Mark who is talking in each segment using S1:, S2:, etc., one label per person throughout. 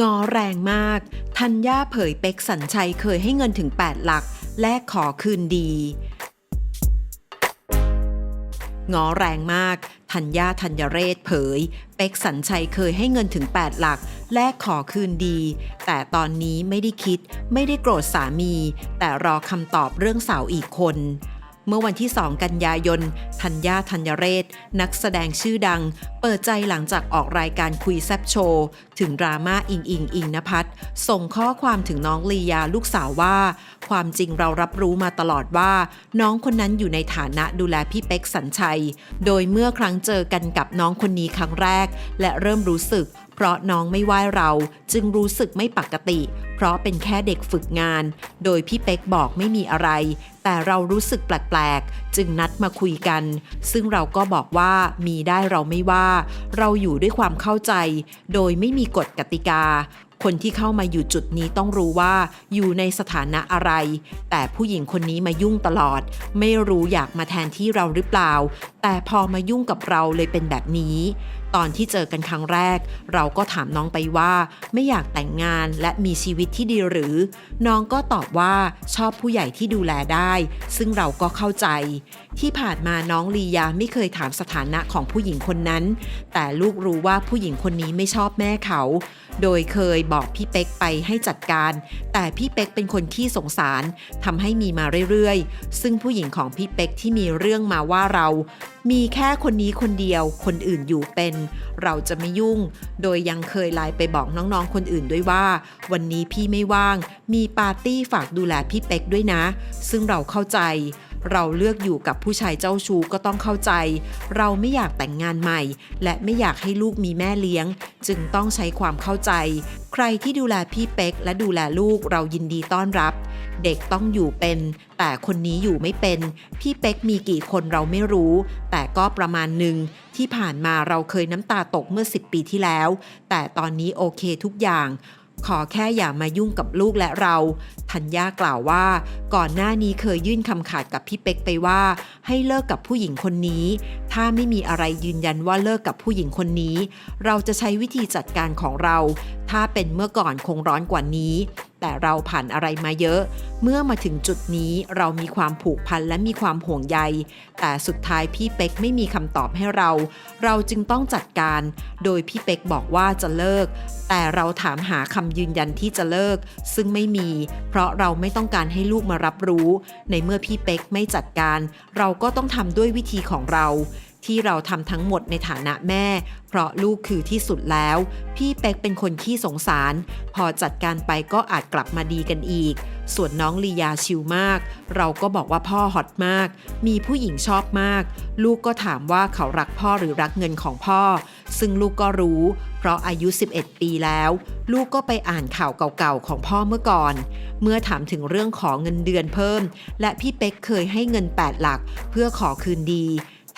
S1: งอแรงมาก ทัญญาเผยเป็กสัญชัยเคยให้เงินถึง 8 หลัก แลกขอคืนดี งอแรงมากธัญญาธัญเรศเผย เป็กสัญชัยเคยให้เงินถึง 8 หลัก แลกขอคืนดี แต่ตอนนี้ไม่ได้คิด ไม่ได้โกรธสามี แต่รอคำตอบเรื่องสาวอีกคน เมื่อวันที่ 2 กันยายน ธัญญาธัญเรศ นักแสดงชื่อดัง เปิดใจหลังจากออกรายการคุยแซบโชว์ ถึงดราม่าอิงอิงอิงนภัทรส่งข้อความถึงน้องลียาลูกสาวว่า ความจริงเรารับรู้มาตลอดว่า น้องคนนั้นอยู่ในฐานะดูแลพี่เป็กสัญชัย โดยเมื่อครั้งเจอกันกับน้องคนนี้ครั้งแรก และเริ่มรู้สึก เพราะน้องไม่ไหว้เราจึงรู้สึกไม่ปกติ เพราะเป็นแค่เด็กฝึกงาน โดยพี่เป็กบอกไม่มีอะไร แต่เรารู้สึกแปลกๆ จึงนัดมาคุยกัน ซึ่งเราก็บอกว่ามีได้เราไม่ว่า เราอยู่ด้วยความเข้าใจ โดยไม่มีกฎกติกา คนที่เข้ามาอยู่จุดนี้ต้องรู้ว่าอยู่ในสถานะอะไร แต่ผู้หญิงคนนี้มายุ่งตลอด ไม่รู้อยากมาแทนที่เราหรือเปล่า แต่พอมายุ่งกับเราเลยเป็นแบบนี้ ตอนที่เจอกันครั้งแรก เราก็ถามน้องไปว่า ไม่อยากแต่งงานและมีชีวิตที่ดีหรือ น้องก็ตอบว่าชอบผู้ใหญ่ที่ดูแลได้ ซึ่งเราก็เข้าใจ ที่ผ่านมาน้องลียาไม่เคยถามสถานะของผู้หญิงคนนั้น แต่ลูกรู้ว่าผู้หญิงคนนี้ไม่ชอบแม่เขา โดยเคยบอกพี่เป๊กไปให้จัดการ แต่พี่เป๊กเป็นคนขี้สงสารทำให้มีมาเรื่อยๆ ซึ่งผู้หญิงของพี่เป๊กที่มีเรื่องมาว่าเรา มีแค่คนนี้คนเดียว คนอื่นอยู่เป็น เราจะไม่ยุ่ง โดยยังเคยไลน์ไปบอกน้องๆ คนอื่นด้วยว่า วันนี้พี่ไม่ว่าง มีปาร์ตี้ฝากดูแลพี่เป๊กด้วยนะ ซึ่งเราเข้าใจ เราเลือกอยู่กับผู้ชายเจ้าชู้ก็ต้องเข้าใจ เราไม่อยากแต่งงานใหม่ และไม่อยากให้ลูกมีแม่เลี้ยง จึงต้องใช้ความเข้าใจ ใครที่ดูแลพี่เป๊กและดูแลลูกเรายินดีต้อนรับ เด็กต้องอยู่เป็น แต่คนนี้อยู่ไม่เป็น พี่เป๊กมีกี่คนเราไม่รู้ แต่ก็ประมาณหนึ่งที่ผ่านมาเราเคยน้ำตาตกเมื่อ 10 ปีที่แล้ว แต่ตอนนี้โอเคทุกอย่าง ขอแค่อย่ามายุ่งกับลูกและเราธัญญากล่าวว่า ก่อนหน้านี้เคยยื่นคำขาดกับพี่เป็กไปว่า ให้เลิกกับผู้หญิงคนนี้ ถ้าไม่มีอะไรยืนยันว่าเลิกกับผู้หญิงคนนี้ เราจะใช้วิธีจัดการของเรา ถ้าเป็นเมื่อก่อนคงร้อนกว่านี้ แต่เราผ่านอะไรมาเยอะเมื่อมาถึงจุดนี้เรามีความผูกพันและมีความห่วงใย แต่สุดท้ายพี่เป็กไม่มีคำตอบให้เรา เราจึงต้องจัดการ โดยพี่เป็กบอกว่าจะเลิก แต่เราถามหาคำยืนยันที่จะเลิก ซึ่งไม่มี เพราะเราไม่ต้องการให้ลูกมารับรู้ ในเมื่อพี่เป็กไม่จัดการ เราก็ต้องทำด้วยวิธีของเรา ที่เราทำทั้งหมดในฐานะแม่ เพราะลูกคือที่สุดแล้ว พี่เป็กเป็นคนขี้สงสาร พอจัดการไปก็อาจกลับมาดีกันอีก ส่วนน้องลียาชิวมาก เราก็บอกว่าพ่อฮอตมาก มีผู้หญิงชอบมาก ลูกก็ถามว่าเขารักพ่อหรือรักเงินของพ่อ ซึ่งลูกก็รู้ เพราะอายุ 11 ปีแล้ว ลูกก็ไปอ่านข่าวเก่าๆของพ่อเมื่อก่อน เมื่อถามถึงเรื่องขอเงินเดือนเพิ่ม และพี่เป็กเคยให้เงิน 8 หลัก เพื่อขอคืนดี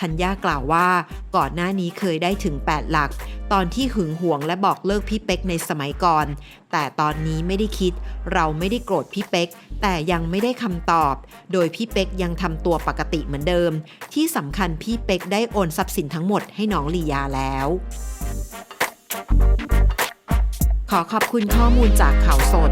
S1: ธัญญากล่าวว่า ก่อนหน้านี้เคยได้ถึง 8 หลัก ตอนที่หึงหวงและบอกเลิกพี่เป็กในสมัยก่อน แต่ตอนนี้ไม่ได้คิด เราไม่ได้โกรธพี่เป็กแต่ยังไม่ได้คำตอบ โดยพี่เป็กยังทำตัวปกติเหมือนเดิม ที่สำคัญพี่เป็กได้โอนทรัพย์สินทั้งหมดให้น้องลียาแล้วขอขอบคุณข้อมูลจากข่าวสด